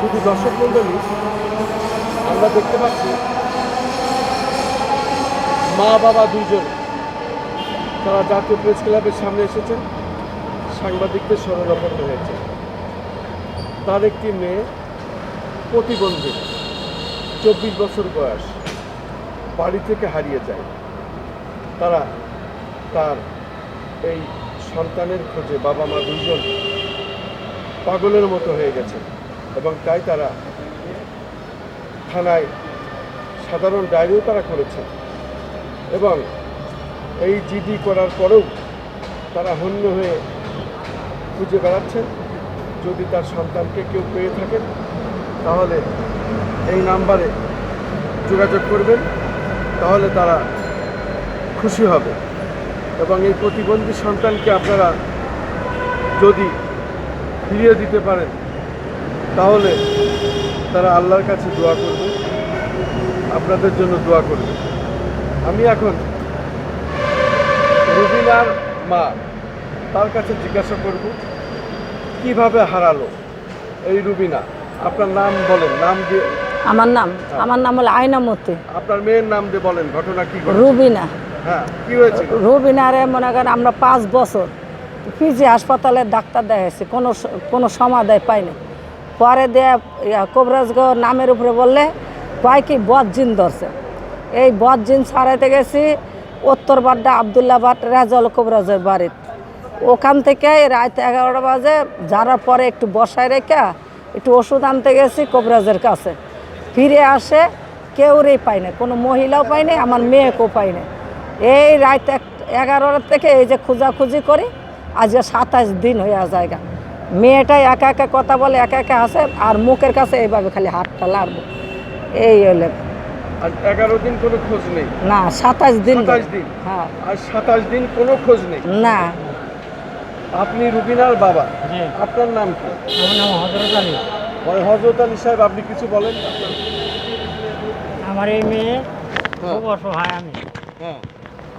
শুধু দর্শক মণ্ডলী, আমরা দেখতে পাচ্ছি মা বাবা দুজন তারা জাতীয় প্রেস ক্লাবের সামনে এসেছেন, সাংবাদিকদের স্মরণাপন্ন হয়েছে। তার একটি মেয়ে প্রতিবন্ধী, চব্বিশ বছর বয়স, বাড়ি থেকে হারিয়ে যায়। তারা তার এই সন্তানের খোঁজে বাবা মা দুজন পাগলের মতো হয়ে গেছে এবং তাই তারা থানায় সাধারণ ডায়েরিও তারা করেছে এবং এই জিডি করার পরেও তারা হন্য হয়ে খুঁজে বেড়াচ্ছেন। যদি তার সন্তানকে কেউ পেয়ে থাকেন তাহলে এই নাম্বারে যোগাযোগ করবেন, তাহলে তারা খুশি হবে। এবং এই প্রতিবন্ধী সন্তানকে আপনারা যদি ফিরিয়ে দিতে পারেন তাহলে তারা আল্লাহর কাছে দোয়া করবে আপনাদের জন্য দোয়া করবে। আমি এখন রুবিনার মা তার কাছে জিজ্ঞাসা করব কীভাবে হারালো এই রুবিনা? আপনার নাম বলেন নাম দিয়ে। আমার নাম? আমার নাম হলো আয়নামতি আপনার মেয়ের নাম দিয়ে বলেন ঘটনা কি রুবিনা। হ্যাঁ কি হয়েছে? রুবিনারে মনে করেন আমরা পাঁচ বছর পিজি হাসপাতালে ডাক্তার দেখাইছি কোনো কোনো সমাধান পাইনি। পরে দেয়া কবরাজগড় নামের উপরে বললে, কয় কি বদ জিন ধরছে? এই বদ জিন ছাড়াইতে গেছি, উত্তর বাড্ডা আবদুল্লাহ বাট রেজাল কবরাজের বাড়িতে। ওখান থেকে রাত এগারোটা বাজে যারার পরে একটু বসায় রেখে একটু ওষুধ আনতে গেছি কবরাজের কাছে। ফিরে আসে, কেউরেই পাই না কোনো মহিলাও পাই নাই, আমার মেয়েকেও পাই না এই রাত এগারোটা থেকে এই যে খোঁজাখুঁজি করি, আজ সাতাশ দিন হয়ে জায়গা মেয়েটাই একা একা কথা বলে একা একা আসে আর মুখের কাছে এইভাবে খালি হাতটা লাড়বো। এই হলে। এগারো দিন কোনো খোঁজ নেই? না সাতাশ দিন দিন? হ্যাঁ। আর সাতাশ দিন কোনো খোঁজ নেই? না। আপনি রুবিনার বাবা। আপনার নাম কি? আমার নাম হজরত আলী। ওই হজরত আলী সাহেব আপনি কিছু বলেন? আমার এই মেয়ে হ্যাঁ। খুব অসহায় আমি। হ্যাঁ।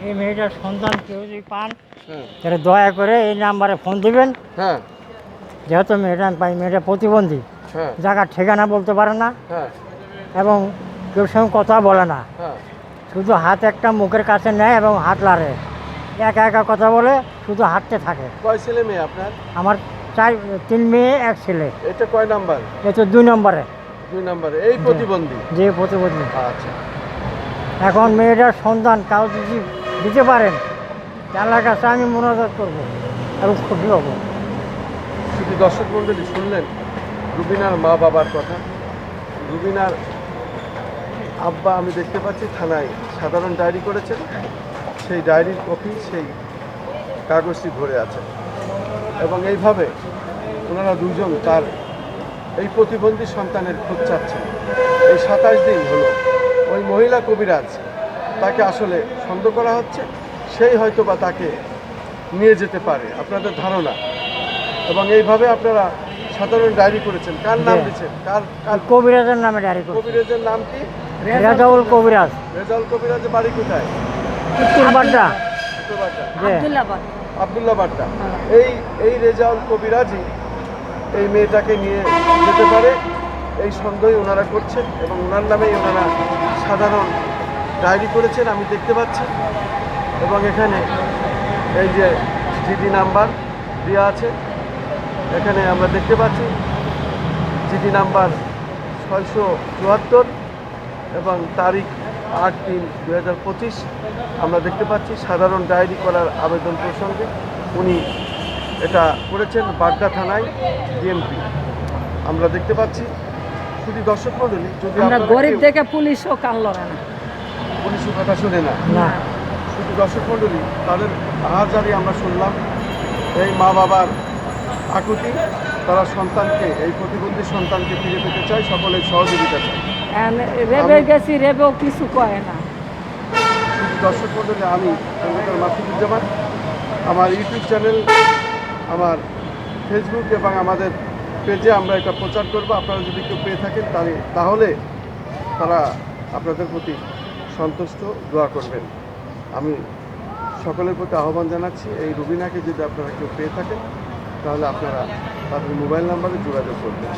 এই মেয়েটার সন্তান কেউ যদি পান হ্যাঁ। তাহলে দয়া করে এই নাম্বারে ফোন দিবেন। হ্যাঁ। যেহেতু মেয়েটা পাই মেয়েটা প্রতিবন্ধী হ্যাঁ। জায়গার ঠিকানা বলতে পারে না হ্যাঁ। এবং কেউ সঙ্গে কথা বলে না। হ্যাঁ। শুধু হাত একটা মুখের কাছে নেয় এবং হাত লাড়ে। একা একা কথা বলে শুধু হাঁটতে থাকে। কয় ছেলে মেয়ে আপনার? আমার চার তিন মেয়ে এক ছেলে। এটা কয় নাম্বার? তো দুই নম্বরে। দুই নাম্বারে। এই প্রতিবন্ধী? যে প্রতিবন্ধী। আচ্ছা। এখন মেয়েটার সন্তান কাউ যদি দিতে পারেন আল্লাহর কাছে আমি মনোজাত করব এবং খুশি হব। শুধু দর্শক মণ্ডলী শুনলেন? রুবিনার মা বাবার কথা। রুবিনার আব্বা আমি দেখতে পাচ্ছি, থানায় সাধারণ ডায়েরি করেছেন। সেই ডায়েরির কপি, সেই কাগজটি ভরে আছে। এবং এইভাবে ওনারা দুজন তার এই প্রতিবন্ধী সন্তানের খোঁজ চাচ্ছেন। এই সাতাশ দিন হলো। ওই মহিলা কবিরাজ, তাকে আসলে সন্দেহ করা হচ্ছে, সেই হয়তো বা তাকে নিয়ে যেতে পারে। আপনাদের ধারণা? এবং এইভাবে আপনারা সাধারণ ডায়েরি করেছেন। কার নাম জি। দিচ্ছেন? কার কার কবিরাজের নামে ডায়েরি করছি। কবিরাজের নাম কি? রেজাউল কবিরাজ। রেজাউল কবিরাজের বাড়ি কোথায়? উত্তর বাড্ডা। আবদুল্লাহ বাদ আবদুল্লাহ বাড্ডা। এই এই রেজাউল কবিরাজই এই মেয়েটাকে নিয়ে যেতে পারে। এই সন্দেহই ওনারা করছেন এবং ওনার নামেই ওনারা সাধারণ ডায়েরি করেছেন আমি দেখতে পাচ্ছি। এবং এখানে এই যে জিডি নাম্বার দেওয়া আছে। এখানে আমরা দেখতে পাচ্ছি জিডি নাম্বার ছয়শো চুয়াত্তর এবং তারিখ আট তিন দু হাজার পঁচিশ। আমরা দেখতে পাচ্ছি সাধারণ ডায়েরি করার আবেদন প্রসঙ্গে উনি এটা করেছেন বাড্ডা থানায় ডিএমপি। আমরা দেখতে পাচ্ছি শুধু দর্শক মণ্ডলী যদি আমরা গরিব দেখে পুলিশও কান লড়ে না পুলিশের কথা শুনে না। শুধু দর্শক মণ্ডলী তাদের আহাজারি আমরা শুনলাম এই মা বাবার আকুতি তারা সন্তানকে এই প্রতিবন্ধী সন্তানকে ফিরে পেতে চায় সকলের সহযোগিতা চায়। রেবে গেছি রেবেও কিছু কয় না। দর্শক মণ্ডলী আমি সঙ্গীতার মাসুদুজ্জামান। আমার ইউটিউব চ্যানেল আমার ফেসবুক এবং আমাদের পেজে আমরা এটা প্রচার করব। আপনারা যদি কেউ পেয়ে থাকেন তাহলে তাহলে তারা আপনাদের প্রতি সন্তুষ্ট দোয়া করবেন। আমি সকলের প্রতি আহ্বান জানাচ্ছি এই রুবিনাকে যদি আপনারা কেউ পেয়ে থাকেন তাহলে আপনারা তাদের মোবাইল নাম্বারে যোগাযোগ করবেন।